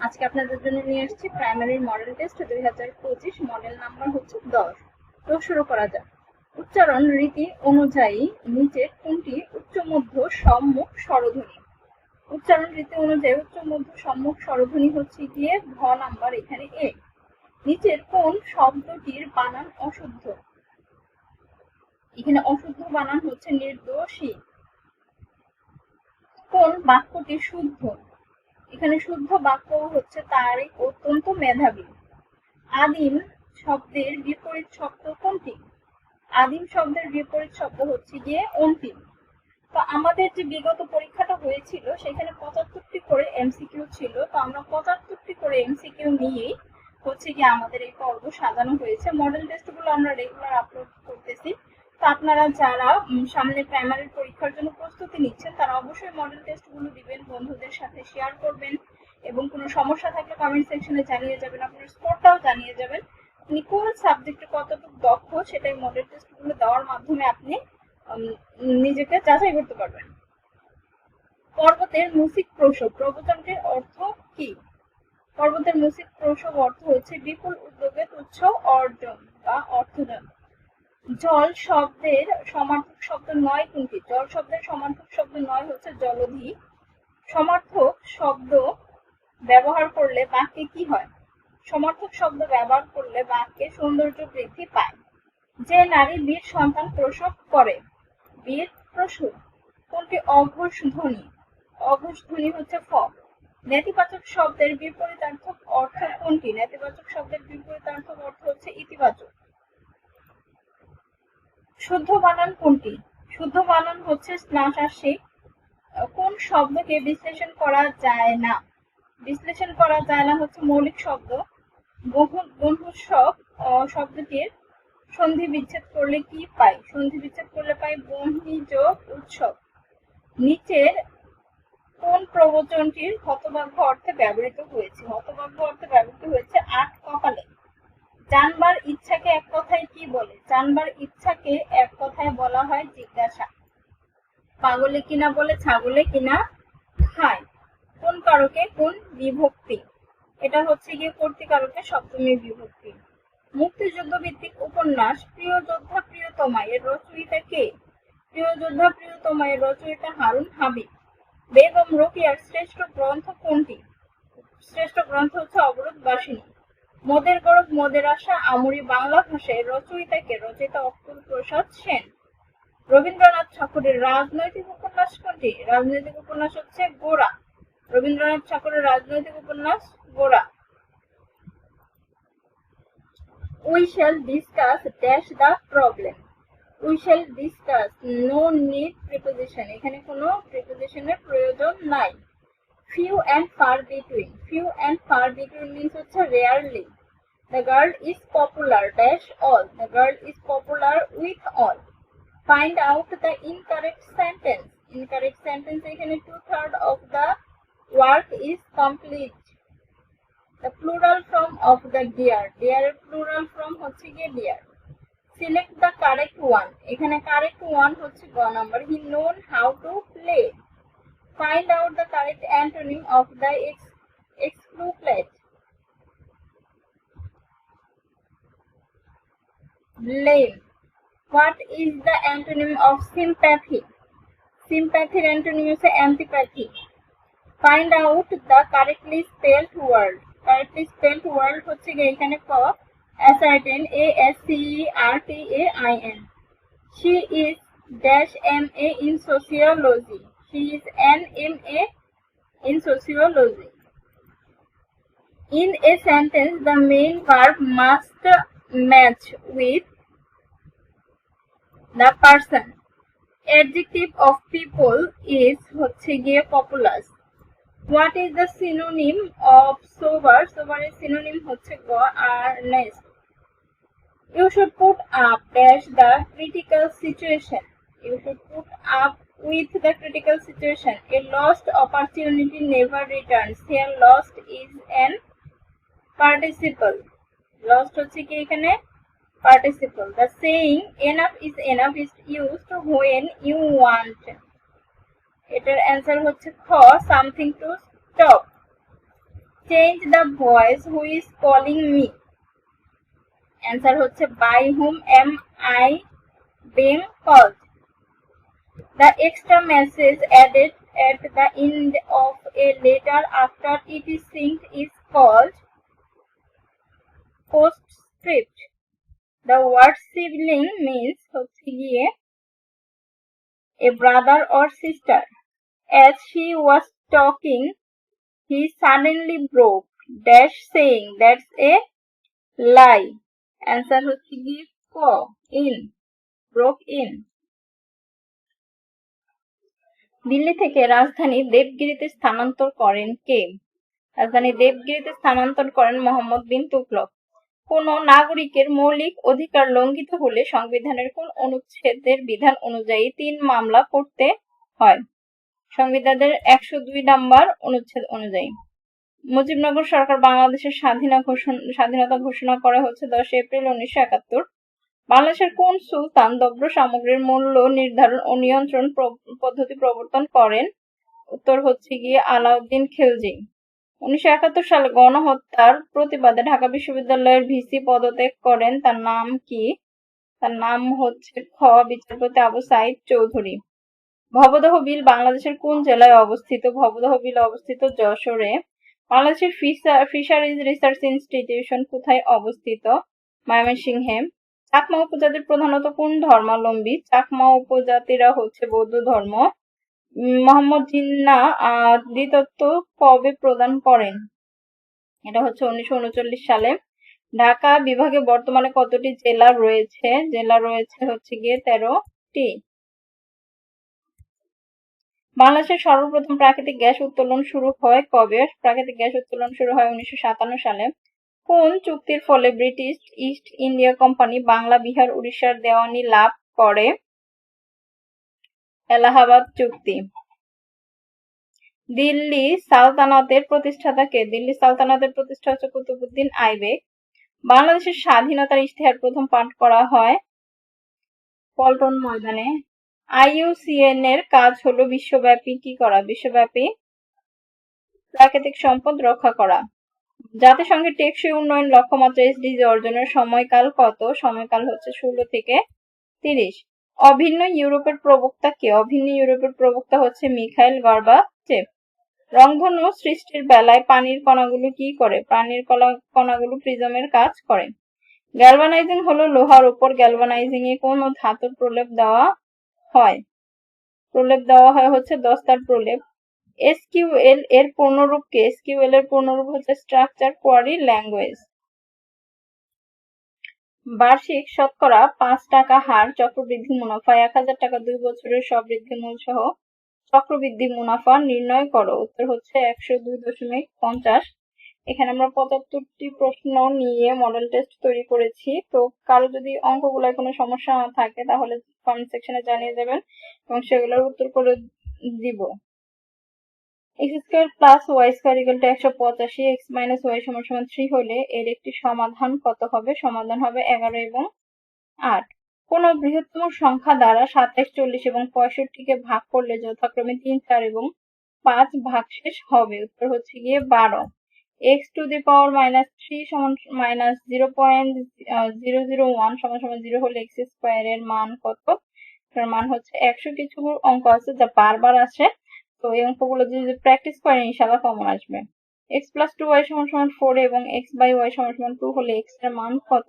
আজকে আপনাদের জন্য নিয়ে এসেছি প্রাইমারি মডেল পঁচিশ, মডেল হচ্ছে উচ্চারণ রীতি অনুযায়ী নিচের কোনটি উচ্চ, মধ্য, সম্মুখ, স্বরধ্বনি? উচ্চারণ রীতি অনুযায়ী উচ্চ, মধ্য, সম্মুখ, স্বরধ্বনি হচ্ছে গিয়ে ঘ নাম্বার, এখানে এ। নিচের কোন শব্দটির বানান অশুদ্ধ? এখানে অশুদ্ধ বানান হচ্ছে নির্দোষী। কোন বাক্যটি শুদ্ধ। এখানে শুদ্ধ বাক্য হচ্ছে তারিক অত্যন্ত মেধাবী। আদিম শব্দের বিপরীত শব্দ কোনটি? আদিম শব্দের বিপরীত শব্দ হচ্ছে গিয়ে অন্তিম। তো আমাদের যে বিগত পরীক্ষাটা হয়েছিল, সেখানে পঁচাত্তরটি করে এমসিকিউ ছিল। তো আমরা পঁচাত্তরটি করে এমসিকিউ নিয়েই হচ্ছে গিয়ে আমাদের এই পর্ব সাজানো হয়েছে। মডেল টেস্টগুলো আমরা রেগুলার আপলোড করতেছি। আপনারা যারা সামনে প্রাইমারি পরীক্ষার জন্য প্রস্তুতি নিচ্ছেন, তারা অবশ্যই মডেল টেস্টগুলো দিবেন, বন্ধুদের সাথে শেয়ার করবেন এবং কোনো সমস্যা থাকলে কমেন্ট সেকশনে জানিয়ে যাবেন, আপনার স্কোরটাও জানিয়ে যাবেন। আপনি কোন সাবজেক্টে কতটুকু দক্ষ, সেটাই মডেল টেস্টগুলো দেওয়ার মাধ্যমে আপনি নিজেকে যাচাই করতে পারবেন। পর্বতের মুসিক প্রসব, প্রবচনটির অর্থ কি? পর্বতের মুসিক প্রসব অর্থ হচ্ছে বিপুল উদ্যোগে তুচ্ছ অর্জন বা অর্থজন জল শব্দের সমার্থক শব্দ নয় কোনটি জল শব্দের সমার্থক শব্দ নয় হচ্ছে জলধি। সমার্থক শব্দ ব্যবহার করলে বাক্যে কি হয়? সমার্থক শব্দ ব্যবহার করলে বাক্যে সৌন্দর্য বৃদ্ধি পায়। যে নারী বীর সন্তান প্রসব করে, বীর প্রসব কোনটি অঘোষ ধ্বনি? অঘোষ ধ্বনি হচ্ছে ফ। নেতিবাচক শব্দের বিপরীতার্থক অর্থ কোনটি? নেতিবাচক শব্দের বিপরীতার্থক অর্থ হচ্ছে ইতিবাচক। শুদ্ধ বানান কোনটি? শুদ্ধ বানান হচ্ছে স্নাসাসিক কোন শব্দকে বিশ্লেষণ করা যায় না। বিশ্লেষণ করা যায় না হচ্ছে মৌলিক শব্দ। বন্ধুসব শব্দটির সন্ধি বিচ্ছেদ করলে কি পাই? সন্ধি বিচ্ছেদ করলে পাই বহিযোগ উৎসব। নিচের কোন প্রবচনটির হতভাগ্য অর্থে ব্যবহৃত হয়েছে? হতভাগ্য অর্থে ব্যবহৃত হয়েছে আট কপালে। জানবার ইচ্ছাকে এক কথায় কি বলে? জানবার ইচ্ছাকে এক কথায় বলা হয় জিজ্ঞাসা। পাগলে কিনা বলে, ছাগলে কিনা খায়। কোন কারকে কোন বিভক্তি? এটা হচ্ছে গিয়ে কর্তিকারকে সপ্তমী বিভক্তি। মুক্তিযুদ্ধ ভিত্তিক উপন্যাস, প্রিয় যোদ্ধা প্রিয়তমা এর রচয়িতা কে? প্রিয় যোদ্ধা প্রিয়তমা এর রচয়িতা হারুন হাবিব। বেগম রোকিয়ার শ্রেষ্ঠ গ্রন্থ কোনটি? শ্রেষ্ঠ গ্রন্থ হচ্ছে অবরোধ বাসিনী। মোদের গরব মদের আশা, আমরি বাংলা ভাষায় রচয়িতাকে রচিতা অতুল প্রসাদ সেন। রবীন্দ্রনাথ ঠাকুরের রাজনৈতিক উপন্যাস কোনটি? রাজনৈতিক উপন্যাস হচ্ছে গোড়া। রবীন্দ্রনাথ ঠাকুরের রাজনৈতিক উপন্যাস গোড়া। We shall discuss dash the problem we shall discuss no need preposition এখানে কোনো প্রিপোজিশনের প্রয়োজন নাই। Few and far between few and far between means হচ্ছে rarely the girl is popular dash all the girl is popular with all find out the incorrect sentence incorrect sentence এখানে two third of the work is complete the plural form of the dear dear plural form হচ্ছে গিয়ে dear select the correct one এখানে correct one হচ্ছে গ number he known how to play Find out the correct antonym of the ex excluplet. Blame. What is the antonym of sympathy? Sympathy antonym is antipathy. Find out the correctly spelled word. Correctly spelled word হচ্ছে গিয়ে এখানে ক ascertain a s c e r t a i n. She is dash m a in sociology. She is an MA in sociology. In a sentence, the main verb must match with the person. Adjective of people is হচ্ছে গিয়ে populous. What is the synonym of sober? Sober এর synonym হচ্ছে গ earnest. You should put up dash the critical situation. You should put up with the critical situation. A lost opportunity never returns. Here lost is an participle. Lost হচ্ছে কি এখানে participle. The saying enough is enough is used when you want এটার answer হচ্ছে খ something to stop change the voice who is calling me. Answer হচ্ছে by whom am I being called. The extra message added at the end of a letter after it is sent is called postscript. The word sibling means হচ্ছে গিয়ে a brother or sister. As she was talking, he suddenly broke, dash saying that's a lie. Answer হচ্ছে গিয়ে ক in. broke in. Delhi থেকে রাজধানী দেবগিরিতে স্থানান্তর করেন কে? রাজধানী দেবগিরিতে স্থানান্তর করেন মোহাম্মদ বিন তুগলক কোন নাগরিকের মৌলিক অধিকার লঙ্ঘিত হলে সংবিধানের কোন অনুচ্ছেদের বিধান অনুযায়ী তিন মামলা করতে হয়? সংবিধানের একশো দুই নম্বর অনুচ্ছেদ অনুযায়ী। মুজিবনগর সরকার বাংলাদেশের স্বাধীনতা ঘোষণা করা হচ্ছে দশ এপ্রিল উনিশশো একাত্তর। বাংলাদেশের কোন সুলতান দ্রব্য সামগ্রীর মূল্য নির্ধারণ ও নিয়ন্ত্রণ পদ্ধতি প্রবর্তন করেন? উত্তর হচ্ছে গিয়ে আলাউদ্দিন খিলজি। উনিশশো একাত্তর সালে গণহত্যার প্রতিবাদে ঢাকা বিশ্ববিদ্যালয়ের ভিসি পদত্যাগ করেন। তার নাম কি? তার নাম হচ্ছে খ, বিচারপতি আবু সাইদ চৌধুরী। ভবদহ বিল বাংলাদেশের কোন জেলায় অবস্থিত? ভবদহ বিল অবস্থিত যশোরে। বাংলাদেশের ফিশারিজ রিসার্চ ইনস্টিটিউশন কোথায় অবস্থিত? ময়মনসিংহে। চাকমা উপজাতির প্রধানত কোন ধর্মাবলম্বী। চাকমা উপজাতিরা হচ্ছে বৌদ্ধ ধর্ম। মোহাম্মদ জিন্না দ্বিতত্ব কবে প্রদান করেন? এটা হচ্ছে উনিশশো উনচল্লিশ সালে। ঢাকা বিভাগে বর্তমানে কতটি জেলা রয়েছে? জেলা রয়েছে হচ্ছে গিয়ে তেরোটি। বাংলাদেশের সর্বপ্রথম প্রাকৃতিক গ্যাস উত্তোলন শুরু হয় কবে? প্রাকৃতিক গ্যাস উত্তোলন শুরু হয় উনিশশো সাতান্ন সালে। কোন চুক্তির ফলে British East India Company Bangla, Bihar, উড়িষ্যার দেওয়ানি লাভ করে? এলাহাবাদ চুক্তি। দিল্লি সালতানাতের প্রতিষ্ঠাতা কে? দিল্লি সালতানাতের প্রতিষ্ঠা হচ্ছে কুতুবুদ্দিন আইবেক বাংলাদেশের স্বাধীনতার ইশতেহার প্রথম পাঠ করা হয় পল্টন ময়দানে। আইইউসিএন এর কাজ হলো বিশ্বব্যাপী কি করা? বিশ্বব্যাপী প্রাকৃতিক সম্পদ রক্ষা করা। জাতিসংঘের টেকসই উন্নয়ন লক্ষ্যমাত্রা এসডিজি অর্জনের সময়কাল কত? সময়কাল হচ্ছে ষোলো থেকে তিরিশ। অভিন্ন ইউরোপের প্রবক্তা কে? অভিন্ন ইউরোপের প্রবক্তা হচ্ছে মিখাইল চেপ রংধনু সৃষ্টির বেলায় পানির কণাগুলো কি করে? পানির কণাগুলো প্রিজমের কাজ করে। গ্যালভানাইজিং হলো লোহার উপর গ্যালভানাইজিং এ কোন ধাতুর প্রলেপ দেওয়া হয়? প্রলেপ দেওয়া হয় হচ্ছে দস্তার প্রলেপ। এসকিউএল এর পূর্ণরূপ কে? এসকিউএল এর পূর্ণরূপ হচ্ছে স্ট্রাকচার কোয়ারি ল্যাঙ্গুয়েজ বার্ষিক শতকরা পাঁচ টাকা হার, চক্রবৃদ্ধি মুনাফা, এক হাজার টাকা দুই বছরের সব বৃদ্ধি মূল সহ চক্রবৃদ্ধি মুনাফা নির্ণয় করো। উত্তর হচ্ছে একশো দুই দশমিক পঞ্চাশ। এখানে আমরা পঁচাত্তরটি প্রশ্ন নিয়ে মডেল টেস্ট তৈরি করেছি। তো কারও যদি অঙ্কগুলোয় কোনো সমস্যা থাকে, তাহলে কমেন্ট সেকশনে জানিয়ে দেবেন এবং সেগুলোর উত্তর করে দিব। X square plus y square equal to একশো পঁচাশি এক্স মাইনাস ওয়াই সমান সমান থ্রি হলে এর একটি সমাধান কত হবে? সমাধান হবে এগারো এবং আট। কোন বৃহত্তম সংখ্যা দ্বারা সাতাইশ চল্লিশ এবং পঁয়ষট্টিকে ভাগ করলে যথাক্রমে তিন, চার এবং পাঁচ ভাগশেষ হবে। উত্তর হচ্ছে গিয়ে বারো। X to the power minus three সমান minus zero point zero zero one সমান সমান জিরো হলে এক্স স্কোয়ার এর মান কত? এর মান হচ্ছে একশো কিছু অঙ্ক আছে যা বারবার আসে। তো এই অঙ্কগুলো যদি প্র্যাকটিস করেন ইনশাল্লাহ কমন আসবে। এক্স প্লাস টু ওয়াই সমান সমান ফোর এবং এক্স বাই ওয়াই সমান সমান টু হলে এক্সের মান কত?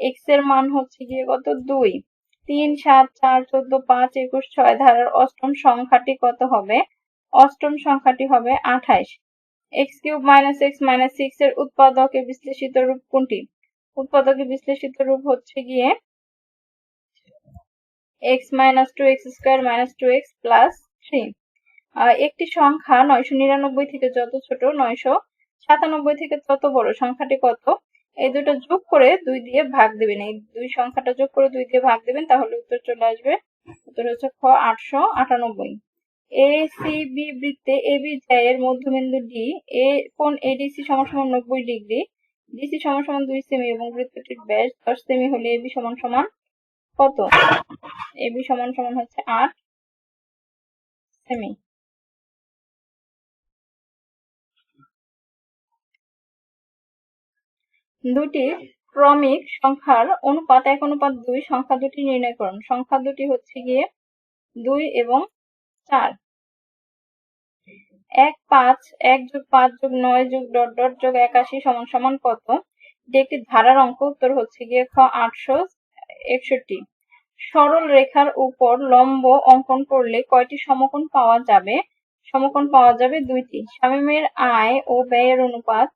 এক্সের মান হচ্ছে গিয়ে কত? দুই। তিন, সাত, চার, চোদ্দ, পাঁচ, একুশ, ছয় ধারার অষ্টম সংখ্যাটি কত হবে? অষ্টম সংখ্যাটি হবে আঠাইশ x cube minus x minus six এর উৎপাদকের বিশ্লেষিত রূপ কোনটি? উৎপাদকের বিশ্লেষিত রূপ হচ্ছে গিয়ে x minus two x square minus two x plus three একটি সংখ্যা নয়শো নিরানব্বই থেকে যত ছোট, নয়শো সাতানব্বই থেকে তত বড়। সংখ্যাটি কত? এই দুটো যোগ করে দুই দিয়ে ভাগ দিবেন। এই দুই সংখ্যাটা যোগ করে দুই দিয়ে ভাগ দিবেন, তাহলে উত্তর চলে আসবে। উত্তর হচ্ছে খ, আটশো আটানব্বই। এ, সি, বি বৃত্তে এ, বি এর মধ্যবিন্দু ডি এ, কোন এডিসি সমান সমান নব্বই ডিগ্রি? ডিসি সমান সমান দুই সেমি এবং বৃত্তটির ব্যাস দশ সেমি হলে এবি সমান সমান কত? এবি সমান সমান হচ্ছে আট সেমি। দুটি ক্রমিক সংখ্যার অনুপাত, এক অনুপাত দুই, সংখ্যা দুটি নির্ণয় করুন সংখ্যা দুটি হচ্ছে গিয়ে দুই এবং চার। এক পাঁচ, এক যোগ পাঁচ যোগ নয় যোগ ডট ডট যোগ একাশি সমান সমান কত? একটি ধারার অঙ্ক, উত্তর হচ্ছে গিয়ে খ আটশো একষট্টি। সরল রেখার উপর লম্ব অঙ্কন করলে কয়টি সমকোণ পাওয়া যাবে? সমকোণ পাওয়া যাবে দুইটি। শামীমের আয় ও ব্যয়ের অনুপাত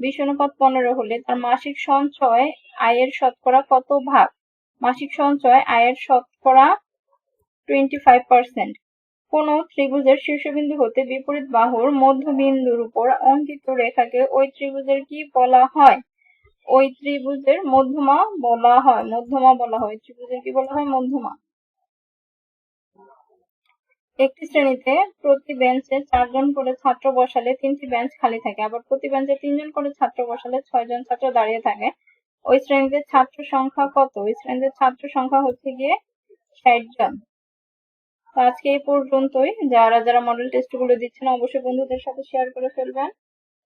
বিশ অনুপাত পনেরো হলে তার মাসিক সঞ্চয় আয়ের শতকরা কত ভাগ? মাসিক সঞ্চয় আয়ের শতকরা টোয়েন্টি ফাইভ পার্সেন্ট কোন ত্রিভুজের শীর্ষবিন্দু হতে বিপরীত বাহুর মধ্যবিন্দুর উপর অঙ্কিত রেখাকে ওই ত্রিভুজের কি বলা হয়? ওই ত্রিভুজের মধ্যমা বলা হয়, মধ্যমা বলা হয়। ত্রিভুজের কি বলা হয়? মধ্যমা। একটি শ্রেণীতে প্রতি বেঞ্চে চারজন করে ছাত্র বসালে তিনটি বেঞ্চ খালি থাকে। আবার প্রতি বেঞ্চে তিনজন করে ছাত্র বসালে ছয়জন ছাত্র দাঁড়িয়ে থাকে। ওই শ্রেণীতে ছাত্র সংখ্যা কত? ওই শ্রেণীতে ছাত্র সংখ্যা হচ্ছে গিয়ে ষাট জন। তো আজকে এই পর্যন্তই। যারা যারা মডেল টেস্টগুলো দিচ্ছেন, অবশ্যই বন্ধুদের সাথে শেয়ার করে ফেলবেন।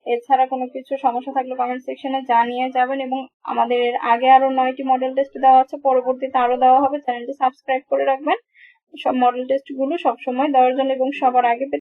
এছাড়া কোনো কিছু সমস্যা থাকলে কমেন্ট সেকশনে জানিয়ে যাবেন এবং আমাদের আগে আরও নয়টি মডেল টেস্ট দেওয়া আছে, পরবর্তীতে আরও দেওয়া হবে। চ্যানেলটি সাবস্ক্রাইব করে রাখবেন। সব মডেল টেস্টগুলো সবসময় দেওয়ার জন্য এবং সবার আগে